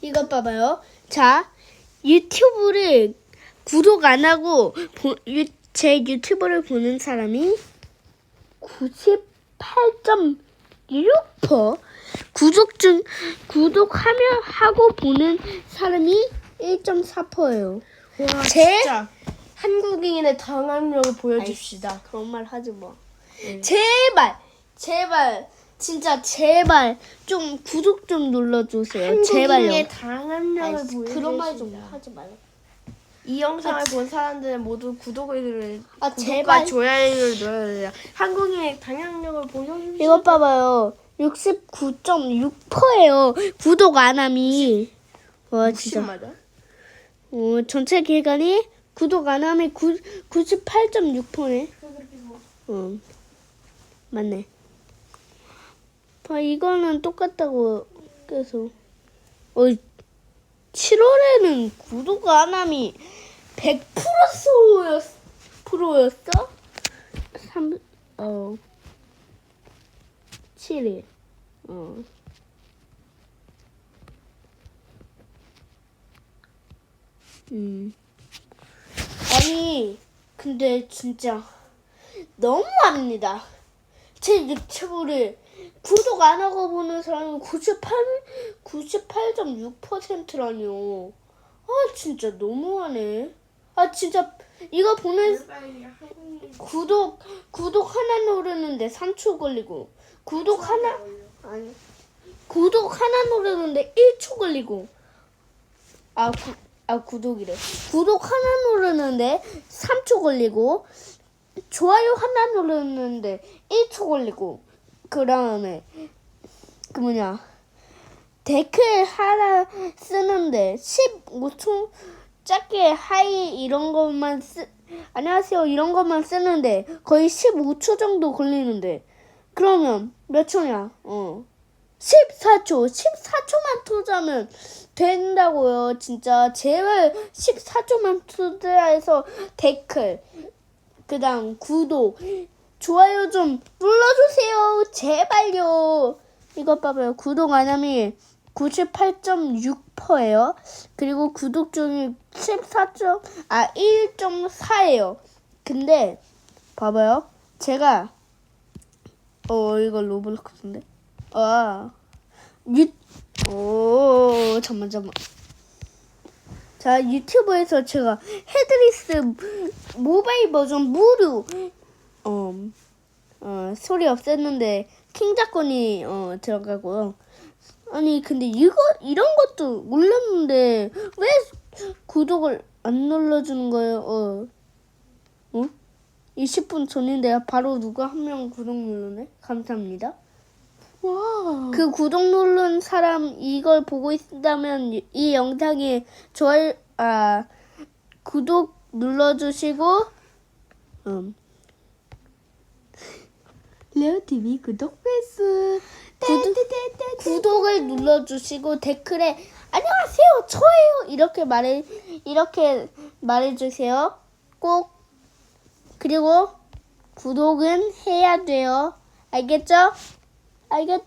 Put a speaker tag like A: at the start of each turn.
A: 이것 봐봐요. 자, 유튜브를 구독 안 하고 보- 유- 제 유튜브를 보는 사람이 98.6% 구독 중 구독하며 하고 보는 사람이 1.4%예요.
B: 와,
A: 제-
B: 진짜 한국인의 당황력을 보여줍시다.
A: 그런 말 하지 마.
B: 네.
A: 제발, 제발, 진짜 제발 좀 구독 좀 눌러주세요. 제발요.
B: 한국인의
A: 아이. 그런 말 좀 하지 말고.
B: 이 영상을 본 사람들은 모두 구독을
A: 아,
B: 구독과
A: 제발.
B: 좋아요를 눌러야 돼요. 한국인의 당황력을 보여줍시다.
A: 이것 봐봐요. 69.6%예요. 구독 안 함이. 와 진짜.
B: 맞아?
A: 어, 전체 기간이 구독 안 함이 98.6%네. 어. 맞네. 봐 이거는 똑같다고 계속. 어 7월에는 구독 안 함이 100%였 프로였어? 3 어. 7일. 어. 음. 아니, 근데 진짜 너무합니다. 제 유튜브를 구독 안 하고 보는 사람이 98, 98.6%라뇨. 아, 진짜 너무하네. 아, 진짜 이거 보는 구독 구독 하나 누르는데 3초 걸리고 구독 하나 아니 구독 하나 누르는데 1초 걸리고 아, 구, 아 구독이래 구독 하나 누르는데 3초 걸리고 좋아요 하나 누르는데 1초 걸리고 그 다음에 그 뭐냐 댓글 하나 쓰는데 15초 짧게 하이 이런 것만 쓰 안녕하세요 이런 것만 쓰는데 거의 15초 정도 걸리는데 그러면 몇 초냐? 어. 14초. 14초만 투자하면 된다고요. 진짜 제발 14초만 투자해서 댓글 그다음 구독 좋아요 좀 눌러주세요. 제발요. 이것 봐봐요. 구독 안 하면 98.6%예요. 그리고 구독 중이 14점 아 1.4예요. 근데 봐봐요. 제가 어 이거 로블록스인데. 아 유. 오 잠만 잠만. 자 유튜브에서 제가 헤드리스 모바일 버전 무료 어, 어 소리 없앴는데 킹 작권이 어 들어가고요. 아니 근데 이거 이런 것도 몰랐는데 왜 구독을 안 눌러주는 거예요? 어, 어? 20분 전인데 바로 누가 한 명 구독 누르네? 감사합니다.
B: 와.
A: 그 구독 누른 사람 이걸 보고 있다면 이- 이 영상에 좋아요 아 구독 눌러주시고 음
B: TV 구독 패스.
A: 구독, 구독을 눌러주시고 댓글에 안녕하세요 저예요 이렇게 말해 이렇게 말해주세요 꼭 그리고 구독은 해야 돼요 알겠죠? 알겠다.